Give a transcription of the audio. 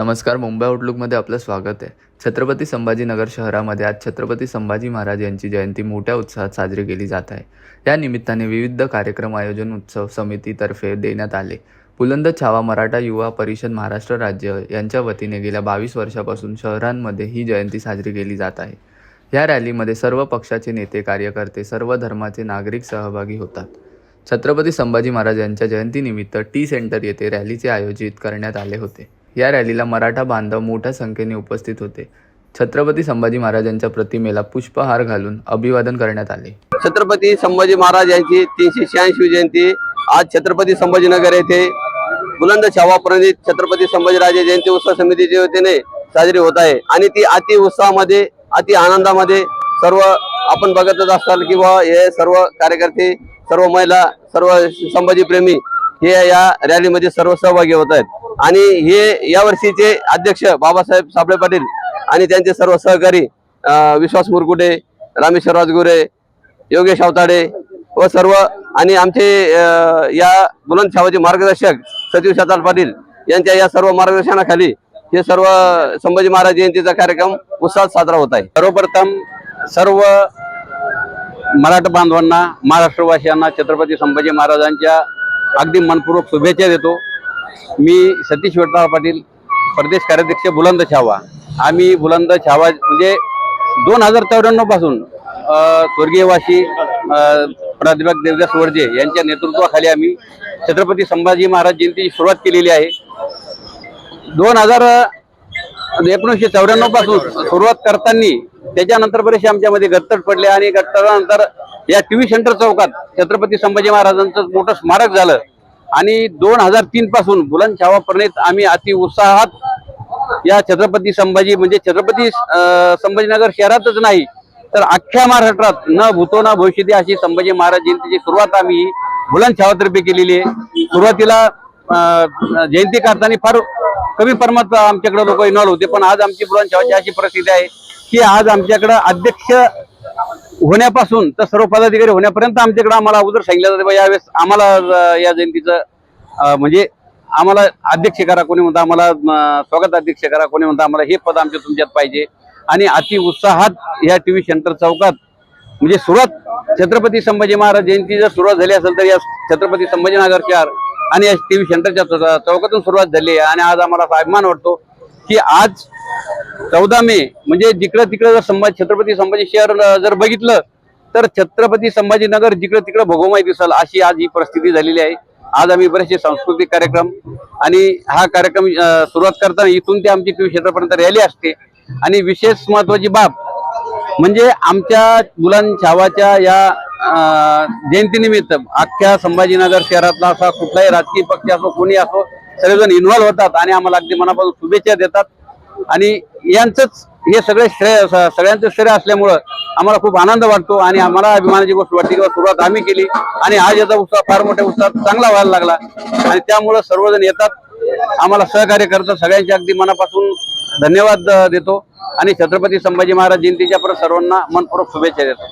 नमस्कार मुंबई आउटलुकमध्ये आपलं स्वागत आहे. छत्रपती संभाजीनगर शहरामध्ये आज छत्रपती संभाजी महाराज यांची जयंती मोठ्या उत्साहात साजरी केली जात आहे. या निमित्ताने विविध कार्यक्रम आयोजन उत्सव समितीतर्फे देण्यात आले. पुलंद छावा मराठा युवा परिषद महाराष्ट्र राज्य यांच्या वतीने गेल्या बावीस वर्षापासून शहरांमध्ये ही जयंती साजरी केली जात आहे. या रॅलीमध्ये सर्व पक्षाचे नेते कार्यकर्ते सर्व धर्माचे नागरिक सहभागी होतात. छत्रपती संभाजी महाराज यांच्या जयंतीनिमित्त टी सेंटर येथे रॅलीचे आयोजित करण्यात आले होते. या रॅलीला मराठा बांधव मोठ्या संख्येने उपस्थित होते. छत्रपती संभाजी महाराजांच्या प्रतिमेला पुष्पहार घालून अभिवादन करण्यात आले. छत्रपती संभाजी महाराज यांची तीनशे शहाऐंशी जयंती आज छत्रपती संभाजीनगर येथे बुलंद छावा प्रणित छत्रपती संभाजीराजे जयंती उत्सव समितीच्या वतीने साजरी होत आहे. आणि ती अति उत्साहामध्ये अति आनंदामध्ये सर्व आपण बघतच असाल की हे सर्व कार्यकर्ते सर्व महिला सर्व संभाजी प्रेमी हे या रॅलीमध्ये सर्व सहभागी होत आहेत. आणि हे यावर्षीचे अध्यक्ष बाबासाहेब साबळे पाटील आणि त्यांचे सर्व सहकारी विश्वास मुरकुटे रामेश्वर राजगुरे योगेश अवताडे व सर्व आणि आमचे या बुलंद छावाचे मार्गदर्शक सचिव शताल पाटील यांच्या या सर्व मार्गदर्शनाखाली हे सर्व संभाजी महाराज जयंतीचा कार्यक्रम उत्साहात साजरा होत आहे. सर्वप्रथम सर्व मराठा बांधवांना महाराष्ट्रवासियांना छत्रपती संभाजी महाराजांच्या अगदी मनपूर्वक शुभेच्छा देतो. मी सतीश विठ्ठल पाटील प्रदेश कार्याध्यक्ष बुलंद छावा. आम्ही बुलंद छावा म्हणजे दोन हजार चौऱ्याण्णवपासून स्वर्गीयवासी प्राध्यापक देवदास वर्जे यांच्या नेतृत्वाखाली आम्ही छत्रपती संभाजी महाराज जयंतीची सुरुवात केलेली आहे. दोन हजार एकोणीसशे चौऱ्याण्णवपासून सुरुवात करताना त्याच्यानंतर बरेचसे आमच्यामध्ये गत्तट पडले आणि गत्तटानंतर या टीव्ही सेंटर चौकात छत्रपती संभाजी महाराजांचं मोठं स्मारक झालं. आणि दोन हजार तीन पासून बुलंद छावा आम्ही अति उत्साहात या छत्रपती संभाजी म्हणजे छत्रपती संभाजीनगर शहरातच नाही तर अख्ख्या महाराष्ट्रात न भूतो ना भविष्यती अशी संभाजी महाराज जयंतीची सुरुवात आम्ही बुलंद छावातर्फे केलेली आहे. सुरुवातीला जयंती करताना फार कमी प्रमाणात आमच्याकडे लोक इन्व्हॉल्व होते पण आज आमची बुलंद छावाची अशी परिस्थिती आहे की आज आमच्याकडं अध्यक्ष होण्यापासून तर सर्व पदाधिकारी होण्यापर्यंत आमच्याकडे आम्हाला अगोदर सांगितलं जाते. बा यावेळेस आम्हाला या जयंतीचं म्हणजे आम्हाला अध्यक्ष करा कोणी म्हणता आम्हाला स्वागत अध्यक्ष करा कोणी म्हणता आम्हाला हे पद आमच्या तुमच्यात पाहिजे. आणि अति उत्साहात या टी व्ही सेंटर चौकात म्हणजे सुरुवात छत्रपती संभाजी महाराज जयंती जर सुरुवात झाली असेल तर या छत्रपती संभाजीनगर शहर आणि या टीव्ही सेंटरच्या चौकातून सुरुवात झाली आहे. आणि आज आम्हाला असा अभिमान वाटतो की आज चौदा मे म्हणजे जिकडं तिकडं जर संभाजी छत्रपती संभाजी शहर जर बघितलं तर छत्रपती संभाजीनगर जिकडं तिकडं भोगोमाई दिसल अशी आज ही परिस्थिती झालेली आहे. आज आम्ही बरेचसे सांस्कृतिक कार्यक्रम आणि हा कार्यक्रम सुरुवात करताना इथून ते आमची टीव्ही क्षेत्रापर्यंत रॅली असते. आणि विशेष महत्वाची बाब म्हणजे आमच्या मुलां छावाच्या या जयंतीनिमित्त अख्ख्या संभाजीनगर शहरातला असा कुठलाही राजकीय पक्ष असो कोणी असो सर्वजण इन्व्हॉल्व्ह होतात आणि आम्हाला अगदी मनापासून शुभेच्छा देतात. आणि यांचंच हे सगळे श्रेय सगळ्यांचं श्रेय असल्यामुळं आम्हाला खूप आनंद वाटतो आणि आम्हाला अभिमानाची गोष्ट वाटते किंवा सुरुवात आम्ही केली आणि आज याचा उत्साह फार मोठ्या उत्साहात चांगला व्हायला लागला. आणि त्यामुळं सर्वजण येतात आम्हाला सहकार्य करतात. सगळ्यांच्या अगदी मनापासून धन्यवाद देतो. आणि छत्रपती संभाजी महाराज जयंतीच्या परत सर्वांना मनपूर्वक शुभेच्छा देतो.